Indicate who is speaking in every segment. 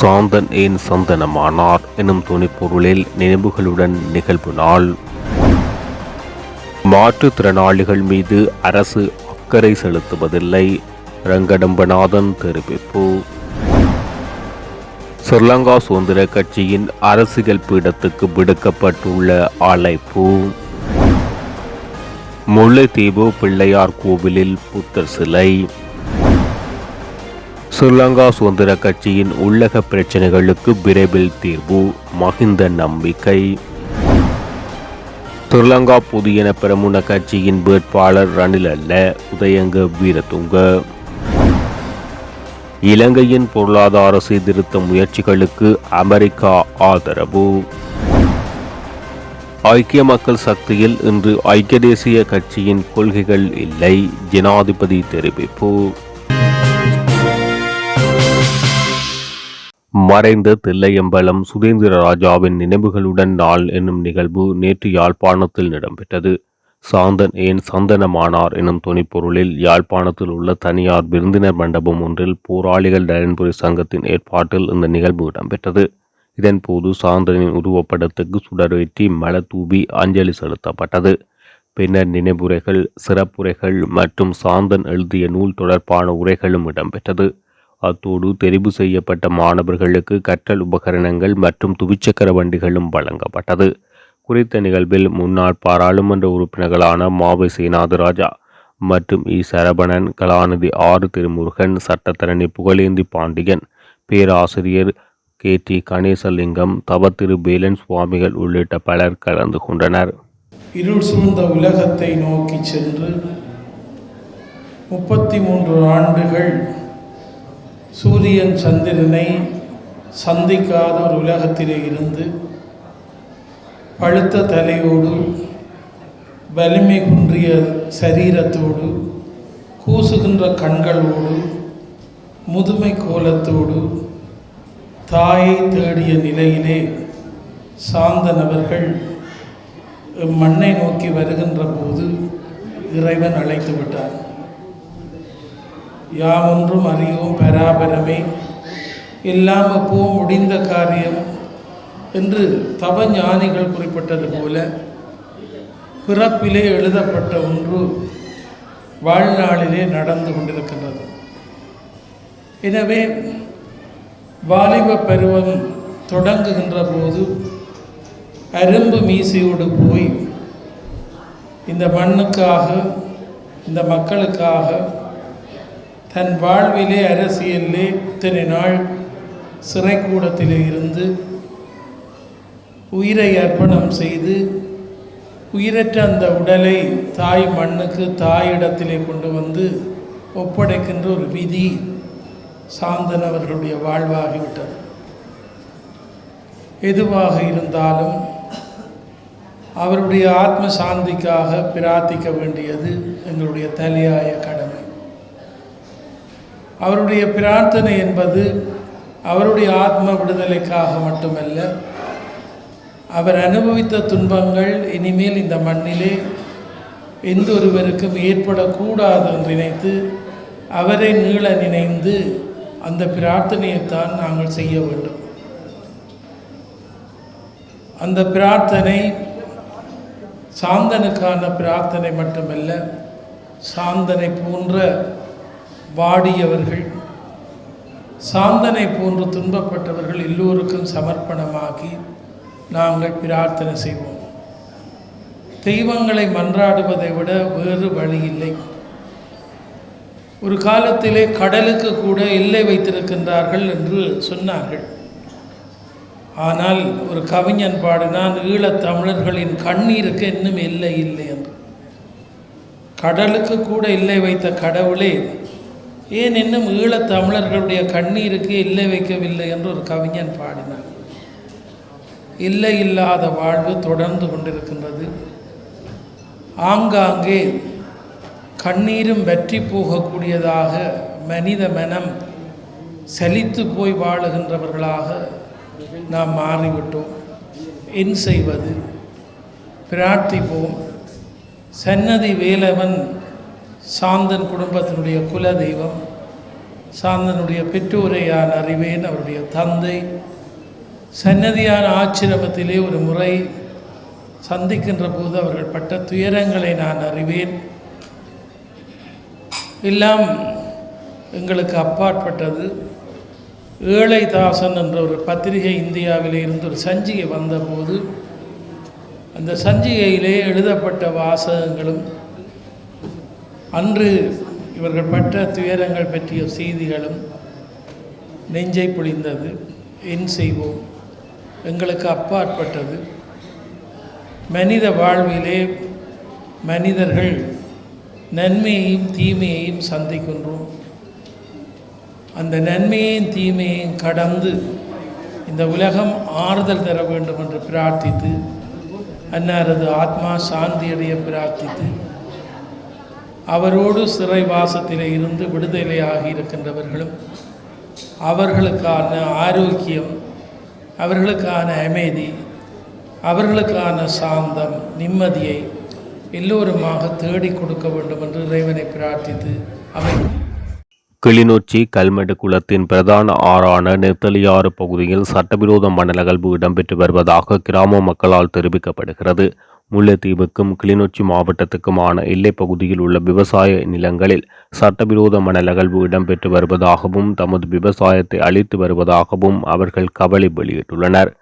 Speaker 1: சாந்தன் ஏன் சந்தனமானார் எனும் துணிப்பொருளில் நினைவுகளுடன் நிகழ்வு நாள் மாற்றுத்திறனாளிகள் மீது அரசு அக்கறை செலுத்துவதில்லை. ரங்கடம்பநாதன் தெரிவிப்பு. ஸ்ரீலங்கா சுதந்திர கட்சியின் அரசியல் பீடத்துக்கு விடுக்கப்பட்டுள்ள அழைப்பு. முல்லைத்தீவு பிள்ளையார் கோவிலில் புத்தர் சிலை. ஸ்ரீலங்கா சுதந்திர கட்சியின் உள்ளக பிரச்சனைகளுக்கு விரைவில் தீர்வு மகிந்த நம்பிக்கை. ஸ்ரீலங்கா புதியன பிரமுன கட்சியின் வேட்பாளர் ரணில் அல்ல உதயங்க வீரதுங்க. இலங்கையின் பொருளாதார சீர்திருத்த முயற்சிகளுக்கு அமெரிக்கா ஆதரவு. ஐக்கிய மக்கள் சக்தியில் இன்று ஐக்கிய தேசிய கட்சியின் கொள்கைகள் இல்லை ஜனாதிபதி தெரிவிப்பு. மறைந்த தில்லையம்பலம் சுதேந்திர ராஜாவின் நினைவுகளுடன் நாள் என்னும் நிகழ்வு நேற்று யாழ்ப்பாணத்தில் இடம்பெற்றது. சாந்தன் ஏன் சந்தனமானார் எனும் துணிப்பொருளில் யாழ்ப்பாணத்தில் உள்ள தனியார் விருந்தினர் மண்டபம் ஒன்றில் போராளிகள் நலன்புரி சங்கத்தின் ஏற்பாட்டில் இந்த நிகழ்வு இடம்பெற்றது. இதன்போது சாந்தனின் உருவப்படத்துக்கு சுடரேற்றி மலத்தூவி அஞ்சலி செலுத்தப்பட்டது. பின்னர் நினைவுரைகள் சிறப்புரைகள் மற்றும் சாந்தன் எழுதிய நூல் தொடர்பான உரைகளும் இடம்பெற்றது. அத்தோடு தெரிவு செய்யப்பட்ட மாணவர்களுக்கு கற்றல் உபகரணங்கள் மற்றும் துவிச்சக்கர வண்டிகளும் வழங்கப்பட்டது. குறித்த நிகழ்வில் முன்னாள் பாராளுமன்ற உறுப்பினர்களான மாவை சேனாதிராஜா மற்றும் இ. சரபணன் கலாநிதி ஆறு திருமுருகன் சட்டத்தரணி புகழேந்தி பாண்டியன் பேராசிரியர் கே. டி. கணேசலிங்கம் தவத்திரு பேலன் சுவாமிகள் உள்ளிட்ட பலர் கலந்து கொண்டனர்.
Speaker 2: இருள் சூழ்ந்த உலகத்தை நோக்கி சென்று முப்பத்தி மூன்று ஆண்டுகள் சூரியன் சந்திரனை சந்திக்காத ஒரு உலகத்திலே இருந்து பழுத்த தலையோடு வலிமை குன்றிய சரீரத்தோடு கூசுகின்ற கண்களோடு முதுமை கோலத்தோடு தாயை தேடிய நிலையிலே சார்ந்த மண்ணை நோக்கி வருகின்ற போது இறைவன் அழைத்து விட்டார். யாவொன்றும் அறியும் பராபரமே எல்லாம் அப்போ முடிந்த காரியம் என்று தவ ஞானிகள் குறிப்பிட்டது போல பிறப்பிலே எழுதப்பட்ட ஒன்று வாழ்நாளிலே நடந்து கொண்டிருக்கின்றது. எனவே வாலிப பருவம் தொடங்குகின்ற போது அரும்பு மீசையோடு போய் இந்த மண்ணுக்காக இந்த மக்களுக்காக தன் வாழ்விலே அரசியலிலே இத்தனை நாள் சிறைக்கூடத்திலே இருந்து உயிரை அர்ப்பணம் செய்து உயிரற்ற அந்த உடலை தாய் மண்ணுக்கு தாயிடத்திலே கொண்டு வந்து ஒப்படைக்கின்ற ஒரு விதி சாந்தன் அவர்களுடைய வாழ்வாகிவிட்டது. எதுவாக இருந்தாலும் அவருடைய ஆத்ம சாந்திக்காக பிரார்த்திக்க வேண்டியது எங்களுடைய தலையாய கடமை. அவருடைய பிரார்த்தனை என்பது அவருடைய ஆத்ம விடுதலைக்காக மட்டுமல்ல அவர் அனுபவித்த துன்பங்கள் இனிமேல் இந்த மண்ணிலே எந்த ஒருவருக்கும் ஏற்படக்கூடாது என்று நினைத்து அவரை நீள நினைந்து அந்த பிரார்த்தனையைத்தான் நாங்கள் செய்ய வேண்டும். அந்த பிரார்த்தனை சாந்தனுக்கான பிரார்த்தனை மட்டுமல்ல சாந்தனை போன்ற வாடியவர்கள் சாந்தனை போன்று துன்பப்பட்டவர்கள் எல்லோருக்கும் சமர்ப்பணமாகி நாங்கள் பிரார்த்தனை செய்வோம். தெய்வங்களை மன்றாடுவதை விட வேறு வழி இல்லை. ஒரு காலத்திலே கடலுக்கு கூட எல்லை வைத்திருக்கின்றார்கள் என்று சொன்னார்கள். ஆனால் ஒரு கவிஞன் பாடினான் ஈழத் தமிழர்களின் கண்ணீருக்கு இன்னும் எல்லை இல்லை என்று. கடலுக்கு கூட எல்லை வைத்த கடவுளே ஏன் இன்னும் ஈழத் தமிழர்களுடைய கண்ணீருக்கு இல்லை வைக்கவில்லை என்று ஒரு கவிஞன் பாடினான் இல்லை இல்லாத வாழ்வு தொடர்ந்து கொண்டிருக்கின்றது. ஆங்காங்கே கண்ணீரும் வெற்றி போகக்கூடியதாக மனித மனம் சலித்து போய் வாழுகின்றவர்களாக நாம் மாறிவிட்டோம். என் செய்வது பிரார்த்திப்போம். சன்னதி வேலவன் சாந்தன் குடும்பத்தினுடைய குல தெய்வம் சாந்தனுடைய பெற்றோரை நான் அறிவேன் அவருடைய தந்தை சன்னதியான ஆச்சிரமத்திலே ஒரு முறை சந்திக்கின்ற போது அவர்கள் பட்ட துயரங்களை நான் அறிவேன். எல்லாம் எங்களுக்கு அப்பாற்பட்டது. ஏழை தாசன் என்ற ஒரு பத்திரிகை இந்தியாவிலே இருந்து ஒரு சஞ்சிகை வந்தபோது அந்த சஞ்சிகையிலே எழுதப்பட்ட வாசகங்களும் அன்று இவர்கள் பட்ட துயரங்கள் பற்றிய செய்திகளும் நெஞ்சை பொழிந்தது என் செய்வோம். எங்களுக்கு அப்பாற்பட்டது. மனித வாழ்விலே மனிதர்கள் நன்மையையும் தீமையையும் சந்திக்கின்றோம். அந்த நன்மையையும் தீமையையும் கடந்து இந்த உலகம் ஆறுதல் தர வேண்டும் என்று பிரார்த்தித்து அன்னாரது ஆத்மா சாந்தியடைய பிரார்த்தித்து அவரோடு சிறைவாசத்திலே இருந்து விடுதலையாகி இருக்கின்றவர்களும் அவர்களுக்கான ஆரோக்கியம் அவர்களுக்கான அமைதி அவர்களுக்கான சாந்தம் நிம்மதியை எல்லோருமாக தேடிக் கொடுக்க வேண்டும் என்று இறைவனை பிரார்த்தித்து அவை
Speaker 1: கிளிநொச்சி கல்மெடு குளத்தின் பிரதான ஆறான நெத்தலியாறு பகுதியில் சட்டவிரோத மணல் அகழ்வு இடம்பெற்று வருவதாக கிராம மக்களால் தெரிவிக்கப்படுகிறது. முல்லைத்தீவுக்கும் கிளிநொச்சி மாவட்டத்துக்குமான எல்லைப் பகுதியில் உள்ள விவசாய நிலங்களில் சட்டவிரோத மணல் அகழ்வு இடம்பெற்று வருவதாகவும் தமது விவசாயத்தை அழித்து வருவதாகவும் அவர்கள் கவலை வெளியிட்டுள்ளனர்.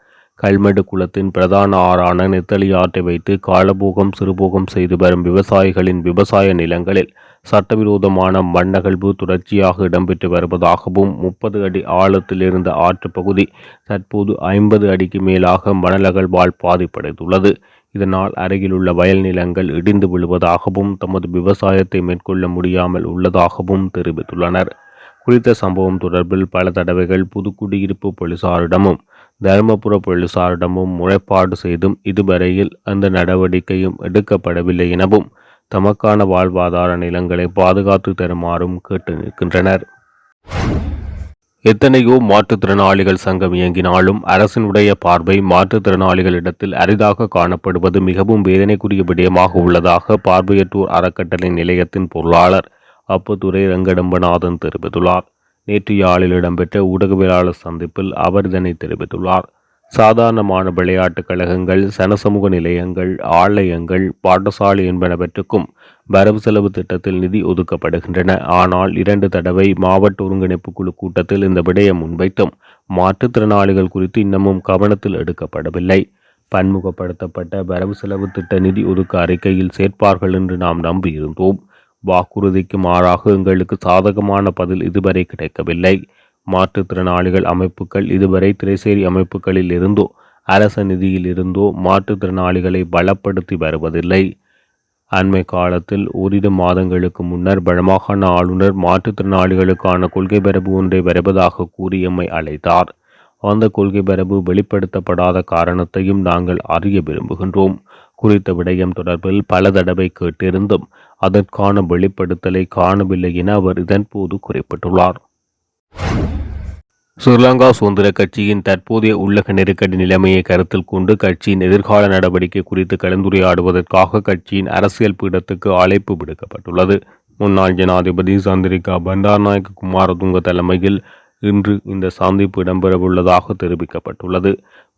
Speaker 1: கல்மெடு குளத்தின் பிரதான ஆறான நெத்தலி ஆற்றை வைத்து காலபோகம் சிறுபோகம் செய்து வரும் விவசாயிகளின் விவசாய நிலங்களில் சட்டவிரோதமான மண்ணகழ்வு தொடர்ச்சியாக இடம்பெற்று வருவதாகவும் முப்பது அடி ஆழத்தில் இருந்த ஆற்றுப்பகுதி தற்போது ஐம்பது அடிக்கு மேலாக மணலகழ்வால் பாதிப்படைந்துள்ளது. இதனால் அருகிலுள்ள வயல் நிலங்கள் இடிந்து விழுவதாகவும் தமது விவசாயத்தை மேற்கொள்ள முடியாமல் உள்ளதாகவும் தெரிவித்துள்ளனர். குறித்த சம்பவம் தொடர்பில் பல தடவைகள் புதுக்குடியிருப்பு போலீசாரிடமும் தருமபுர போலீசாரிடமும் முறைப்பாடு செய்தும் இதுவரையில் அந்த நடவடிக்கையும் எடுக்கப்படவில்லை எனவும் தமக்கான வாழ்வாதார நிலங்களை பாதுகாத்து தருமாறும் கேட்டு நிற்கின்றனர். எத்தனையோ மாற்றுத்திறனாளிகள் சங்கம் இயங்கினாலும் அரசினுடைய பார்வை மாற்றுத்திறனாளிகளிடத்தில் அரிதாக காணப்படுவது மிகவும் வேதனைக்குரிய விடயமாக உள்ளதாக பார்வையற்றோர் அறக்கட்டளை நிலையத்தின் பொருளாளர் அப்புத்துறை ரங்கடம்பநாதன் தெரிவித்துள்ளார். நேற்று யாழில் இடம்பெற்ற ஊடகவியலாளர் சந்திப்பில் அவர் இதனை தெரிவித்துள்ளார். சாதாரணமான விளையாட்டுக் கழகங்கள் சனசமூக நிலையங்கள் ஆலயங்கள் பாடசாலை என்பனவற்றுக்கும் வரவு செலவு திட்டத்தில் நிதி ஒதுக்கப்படுகின்றன. ஆனால் இரண்டு தடவை மாவட்ட ஒருங்கிணைப்பு குழு கூட்டத்தில் இந்த விடயம் முன்வைத்தும் மாற்றுத்திறனாளிகள் குறித்து இன்னமும் கவனத்தில் எடுக்கப்படவில்லை. பன்முகப்படுத்தப்பட்ட வரவு செலவு திட்ட நிதி ஒதுக்க அறிக்கையில் சேர்ப்பார்கள் என்று நாம் நம்பியிருந்தோம். வாக்குறுதிக்கு மாறாக எங்களுக்கு சாதகமான பதில் இதுவரை கிடைக்கவில்லை. மாற்றுத்திறனாளிகள் அமைப்புகள் இதுவரை திரைசேரி அமைப்புகளில் இருந்தோ அரச நிதியில் இருந்தோ மாற்றுத்திறனாளிகளை பலப்படுத்தி வருவதில்லை. அண்மை காலத்தில் ஓரிரு மாதங்களுக்கு முன்னர் வடமாகாண ஆளுநர் மாற்றுத்திறனாளிகளுக்கான கொள்கை பரப்பு ஒன்றை வருவதாக கூறி எம்மை அழைத்தார். அந்த கொள்கை பரப்பு வெளிப்படுத்தப்படாத காரணத்தையும் நாங்கள் அறிய விரும்புகின்றோம். குறித்த விடயம் தொடர்பில் பல தடவை கேட்டிருந்தும் அதற்கான வெளிப்படுத்தலை காணவில்லை என அவர் இதன்போது குறிப்பிட்டுள்ளார். ஸ்ரீலங்கா சுதந்திர கட்சியின் தற்போதைய உள்ளக நெருக்கடி நிலைமையை கருத்தில் கொண்டு கட்சியின் எதிர்கால நடவடிக்கை குறித்து கலந்துரையாடுவதற்காக கட்சியின் அரசியல் பீடத்துக்கு அழைப்பு விடுக்கப்பட்டுள்ளது. முன்னாள் ஜனாதிபதி சந்திரிகா பண்டார்நாயக்க குமாரதுங்க தலைமையில் இன்று இந்த சந்திப்பு இடம்பெறவுள்ளதாக தெரிவிக்கப்பட்டுள்ளது.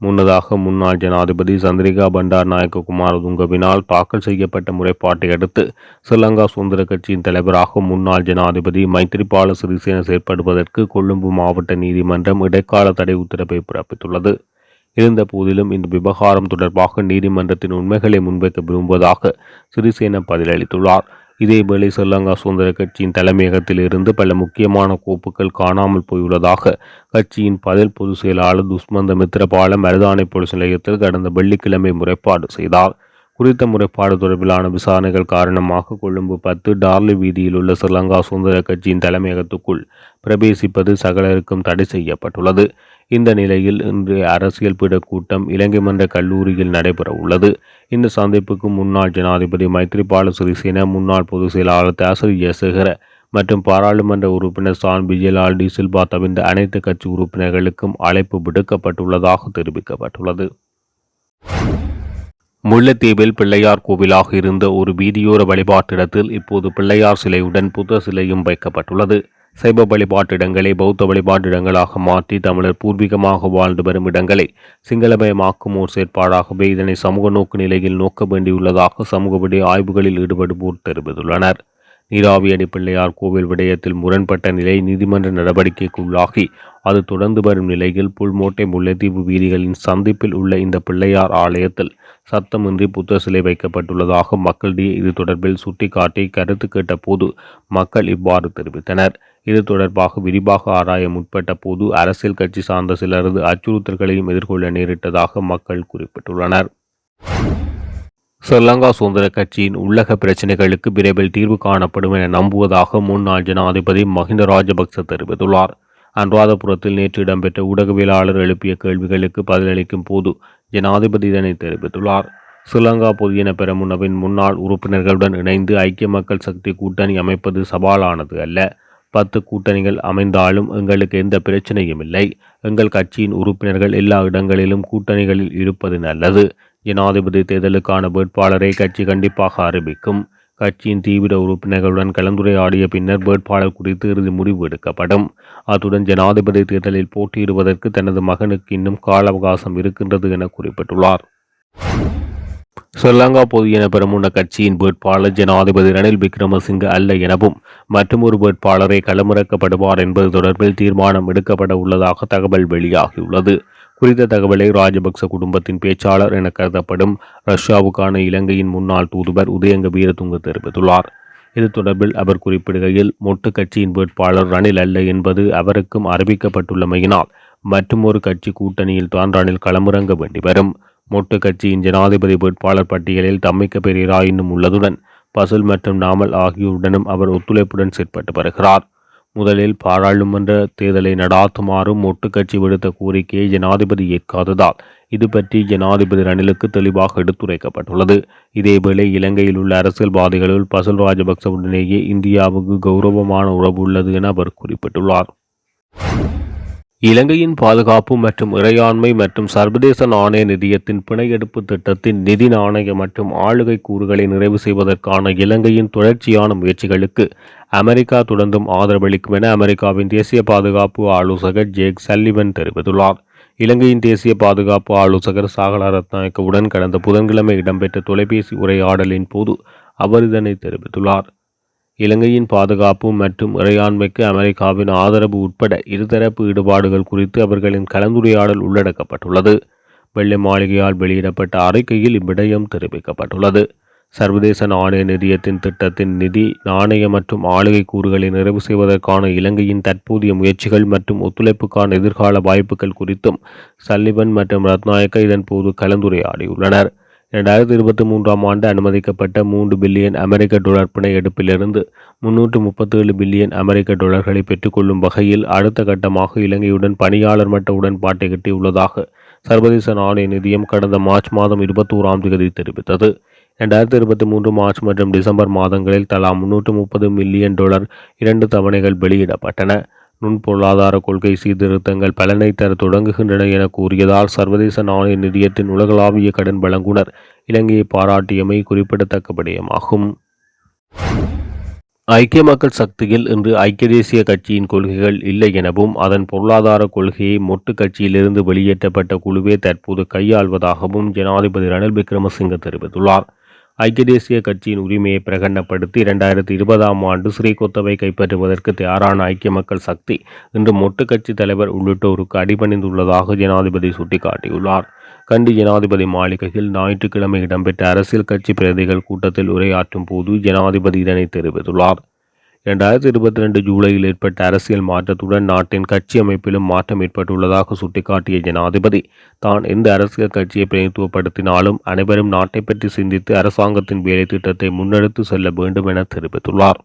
Speaker 1: முன்னதாக முன்னாள் ஜனாதிபதி சந்திரிகா பண்டார் நாயக்க குமாரதுங்கவினால் தாக்கல் செய்யப்பட்ட முறைப்பாட்டை அடுத்து ஸ்ரீலங்கா சுதந்திர கட்சியின் தலைவராக முன்னாள் ஜனாதிபதி மைத்திரிபால சிறிசேன செயற்படுவதற்கு கொழும்பு மாவட்ட நீதிமன்றம் இடைக்கால தடை உத்தரவை பிறப்பித்துள்ளது. இருந்த போதிலும் இந்த விவகாரம் தொடர்பாக நீதிமன்றத்தின் உண்மைகளை முன்வைக்க விரும்புவதாக சிறிசேன பதிலளித்துள்ளார். இதேவேளை ஸ்ரீலங்கா சுதந்திர கட்சியின் தலைமையகத்தில் இருந்து பல முக்கியமான கோப்புகள் காணாமல் போயுள்ளதாக கட்சியின் பதில் பொதுச் செயலாளர் துஷ்மந்த மித்திரபால மருதானை போலீஸ் நிலையத்தில் கடந்த வெள்ளிக்கிழமை முறைப்பாடு செய்தார். குறித்த முறைப்பாடு தொடர்பிலான விசாரணைகள் காரணமாக கொழும்பு பத்து டார்லி வீதியில் உள்ள ஸ்ரீலங்கா சுதந்திர கட்சியின் தலைமையகத்துக்குள் பிரவேசிப்பது சகலருக்கும் தடை செய்யப்பட்டுள்ளது. இந்த நிலையில் இன்றைய அரசியல் பீட கூட்டம் இலங்கை மன்ற கல்லூரியில் நடைபெற உள்ளது. இந்த சந்திப்புக்கு முன்னாள் ஜனாதிபதி மைத்ரிபால சிறிசேன முன்னாள் பொதுச் செயலாளர் தாசரி ஜெயசேகர மற்றும் பாராளுமன்ற உறுப்பினர் சான் விஜயலால் டி சில்பா தவிர்ந்த அனைத்து கட்சி உறுப்பினர்களுக்கும் அழைப்பு விடுக்கப்பட்டுள்ளதாக தெரிவிக்கப்பட்டுள்ளது. முல்லைத்தீவில் பிள்ளையார் கோவிலாக இருந்த ஒரு வீதியோர வழிபாட்டிடத்தில் இப்போது பிள்ளையார் சிலையுடன் புத்த சிலையும் வைக்கப்பட்டுள்ளது. சைவ வழிபாட்டிடங்களை பௌத்த வழிபாட்டிடங்களாக மாற்றி தமிழர் பூர்வீகமாக வாழ்ந்து வரும் இடங்களை சிங்களமயமாக்கும் ஓர் செயற்பாடாகவே இதனை சமூக நோக்கு நிலையில் நோக்க வேண்டியுள்ளதாக சமூக ஆய்வுகளில் ஈடுபடுவோர் தெரிவித்துள்ளனர். நீராவியடி பிள்ளையார் கோவில் விடயத்தில் முரண்பட்ட நிலை நீதிமன்ற நடவடிக்கைக்குள்ளாகி அது தொடர்ந்து வரும் நிலையில் புல்மோட்டை முல்லைத்தீவு வீதிகளின் சந்திப்பில் உள்ள இந்த பிள்ளையார் ஆலயத்தில் சத்தமின்றி புத்த சிலை வைக்கப்பட்டுள்ளதாக மக்களிடையே இது தொடர்பில் சுட்டிக்காட்டி கருத்து கேட்டபோது மக்கள் இவ்வாறு தெரிவித்தனர். இது தொடர்பாக விரிவாக ஆராய முற்பட்ட போது அரசியல் கட்சி சார்ந்த சிலரது அச்சுறுத்தல்களையும் எதிர்கொள்ள நேரிட்டதாக மக்கள் குறிப்பிட்டுள்ளனர். ஸ்ரீலங்கா சுதந்திர கட்சியின் உள்ளக பிரச்சினைகளுக்கு விரைவில் தீர்வு காணப்படும் என நம்புவதாக முன்னாள் ஜனாதிபதி மஹிந்த ராஜபக்ச தெரிவித்துள்ளார். அனுராதபுரத்தில் நேற்று இடம்பெற்ற ஊடகவியலாளர் எழுப்பிய கேள்விகளுக்கு பதிலளிக்கும் போது ஜனாதிபதி இதனை தெரிவித்துள்ளார். ஸ்ரீலங்கா பொதுஜன பெரமுனவின் முன்னாள் உறுப்பினர்களுடன் இணைந்து ஐக்கிய மக்கள் சக்தி கூட்டணி அமைப்பது சவாலானது அல்ல. பத்து கூட்டணிகள் அமைந்தாலும் எங்களுக்கு எந்த பிரச்சனையும் இல்லை. எங்கள் கட்சியின் உறுப்பினர்கள் எல்லா இடங்களிலும் கூட்டணிகளில் இருப்பது நல்லது. ஜனாதிபதி தேர்தலுக்கான வேட்பாளரை கட்சி கண்டிப்பாக அறிவிக்கும் கட்சியின் தீவிர உறுப்பினர்களுடன் கலந்துரையாடிய பின்னர் வேட்பாளர் குறித்து இறுதி முடிவு எடுக்கப்படும். அத்துடன் ஜனாதிபதி தேர்தலில் போட்டியிடுவதற்கு தனது மகனுக்கு இன்னும் கால அவகாசம் இருக்கின்றது என குறிப்பிட்டுள்ளார். ஸ்ரீலங்கா பொது பெரமுன கட்சியின் வேட்பாளர் ஜனாதிபதி ரணில் விக்ரமசிங்க அல்ல எனவும் மற்றொரு வேட்பாளரை களமிறக்கப்படுவார் என்பது தொடர்பில் தீர்மானம் எடுக்கப்பட உள்ளதாக தகவல் வெளியாகியுள்ளது. குறித்த தகவலை ராஜபக்ச குடும்பத்தின் பேச்சாளர் என கருதப்படும் ரஷ்யாவுக்கான இலங்கையின் முன்னாள் தூதுவர் உதயங்க வீரதுங்க தெரிவித்துள்ளார். இது தொடர்பில் அவர் குறிப்பிடுகையில் மொட்டு கட்சியின் வேட்பாளர் ரணில் அல்ல என்பது அவருக்கும் அறிவிக்கப்பட்டுள்ளமையினால் மற்றுமொரு கட்சி கூட்டணியில் தான் ரணில் களமிறங்க வேண்டி வரும் மொட்டு கட்சியின் ஜனாதிபதி வேட்பாளர் பட்டியலில் தம்மிக்க பெரியரா இன்னும் உள்ளதுடன் பசுல் மற்றும் நாமல் ஆகியோருடனும் அவர் ஒத்துழைப்புடன் செயற்பட்டு வருகிறார். முதலில் பாராளுமன்ற தேர்தலை நடாத்துமாறும் ஒட்டு கட்சி விடுத்த கோரிக்கையை ஜனாதிபதி ஏற்காததால் இது பற்றி ஜனாதிபதி ரணிலுக்கு தெளிவாக எடுத்துரைக்கப்பட்டுள்ளது. இதேவேளை இலங்கையில் உள்ள அரசியல்வாதிகளுள் பசுல் ராஜபக்சவுடனேயே இந்தியாவுக்கு கௌரவமான உறவு உள்ளது என அவர் குறிப்பிட்டுள்ளார். இலங்கையின் பாதுகாப்பு மற்றும் இறையாண்மை மற்றும் சர்வதேச நாணய நிதியத்தின் பிணையெடுப்பு திட்டத்தின் நிதி நாணய மற்றும் ஆளுகை கூறுகளை நிறைவு செய்வதற்கான இலங்கையின் தொடர்ச்சியான முயற்சிகளுக்கு அமெரிக்கா தொடர்ந்தும் ஆதரவளிக்கும் என அமெரிக்காவின் தேசிய பாதுகாப்பு ஆலோசகர் ஜேக் சல்லிவன் தெரிவித்துள்ளார். இலங்கையின் தேசிய பாதுகாப்பு ஆலோசகர் சாகலா ரத்நாயக்கவுடன் கடந்த புதன்கிழமை இடம்பெற்ற தொலைபேசி உரையாடலின் போது அவர் இதனை தெரிவித்துள்ளார். இலங்கையின் பாதுகாப்பு மற்றும் இறையாண்மைக்கு அமெரிக்காவின் ஆதரவு உட்பட இருதரப்பு ஈடுபாடுகள் குறித்து அவர்களின் கலந்துரையாடல் உள்ளடக்கப்பட்டுள்ளது. வெள்ளை மாளிகையால் வெளியிடப்பட்ட அறிக்கையில் இவ்விடயம் தெரிவிக்கப்பட்டுள்ளது. சர்வதேச நாணய நிதியத்தின் திட்டத்தின் நிதி நாணய மற்றும் ஆளுகை கூறுகளை நிறைவு செய்வதற்கான இலங்கையின் தற்போதைய முயற்சிகள் மற்றும் ஒத்துழைப்புக்கான எதிர்கால வாய்ப்புகள் குறித்தும் சல்லிவன் மற்றும் ரத்நாயக்க இதன்போது கலந்துரையாடியுள்ளனர். இரண்டாயிரத்தி இருபத்தி மூன்றாம் ஆண்டு அனுமதிக்கப்பட்ட மூன்று பில்லியன் அமெரிக்க டாலர் பிணை எடுப்பிலிருந்து முன்னூற்று முப்பத்தேழு பில்லியன் அமெரிக்க டாலர்களை பெற்றுக்கொள்ளும் வகையில் அடுத்த கட்டமாக இலங்கையுடன் பணியாளர் மட்ட உடன்பாட்டை எட்டியுள்ளதாக சர்வதேச நாணய நிதியம் கடந்த மார்ச் மாதம் இருபத்தோராம் தேதி தெரிவித்தது. இரண்டாயிரத்தி இருபத்தி மூன்று மார்ச் மற்றும் டிசம்பர் மாதங்களில் தலா முன்னூற்று முப்பது மில்லியன் டாலர் இரண்டு தவணைகள் வெளியிடப்பட்டன. நுண் பொருளாதார கொள்கை சீர்திருத்தங்கள் பலனை தர தொடங்குகின்றன என கூறியதால் சர்வதேச நாணய நிதியத்தின் உலகளாவிய கடன் வழங்குனர். இலங்கையை பாராட்டியமை குறிப்பிடத்தக்க விடயமாகும் ஐக்கிய மக்கள் சக்தியில் இன்று ஐக்கிய தேசிய கட்சியின் கொள்கைகள் இல்லை எனவும் அதன் பொருளாதார கொள்கையை மொட்டு கட்சியிலிருந்து வெளியேற்றப்பட்ட குழுவே தற்போது கையாள்வதாகவும் ஜனாதிபதி ரணில் விக்ரமசிங்க தெரிவித்துள்ளார். ஐக்கிய தேசிய கட்சியின் உரிமையை பிரகடனப்படுத்தி இரண்டாயிரத்தி இருபதாம் ஆண்டு ஸ்ரீகொத்தவை கைப்பற்றுவதற்கு தயாரான ஐக்கிய மக்கள் சக்தி இன்று மொட்டு கட்சி தலைவர் உள்ளிட்டோருக்கு அடிபணிந்துள்ளதாக ஜனாதிபதி சுட்டிக்காட்டியுள்ளார். கண்டி ஜனாதிபதி மாளிகையில் ஞாயிற்றுக்கிழமை இடம்பெற்ற அரசியல் கட்சி பிரதிகள் கூட்டத்தில் உரையாற்றும் போது ஜனாதிபதி இதனை தெரிவித்துள்ளார். இரண்டாயிரத்தி இருபத்தி ரெண்டு ஜூலையில் ஏற்பட்ட அரசியல் மாற்றத்துடன் நாட்டின் கட்சி அமைப்பிலும் மாற்றம் ஏற்பட்டுள்ளதாக சுட்டிக்காட்டிய ஜனாதிபதி தான் எந்த அரசியல் கட்சியை பிரதித்துவப்படுத்தினாலும் அனைவரும் நாட்டை பற்றி சிந்தித்து அரசாங்கத்தின் வேலை திட்டத்தை முன்னெடுத்து செல்ல வேண்டும் என தெரிவித்துள்ளார்.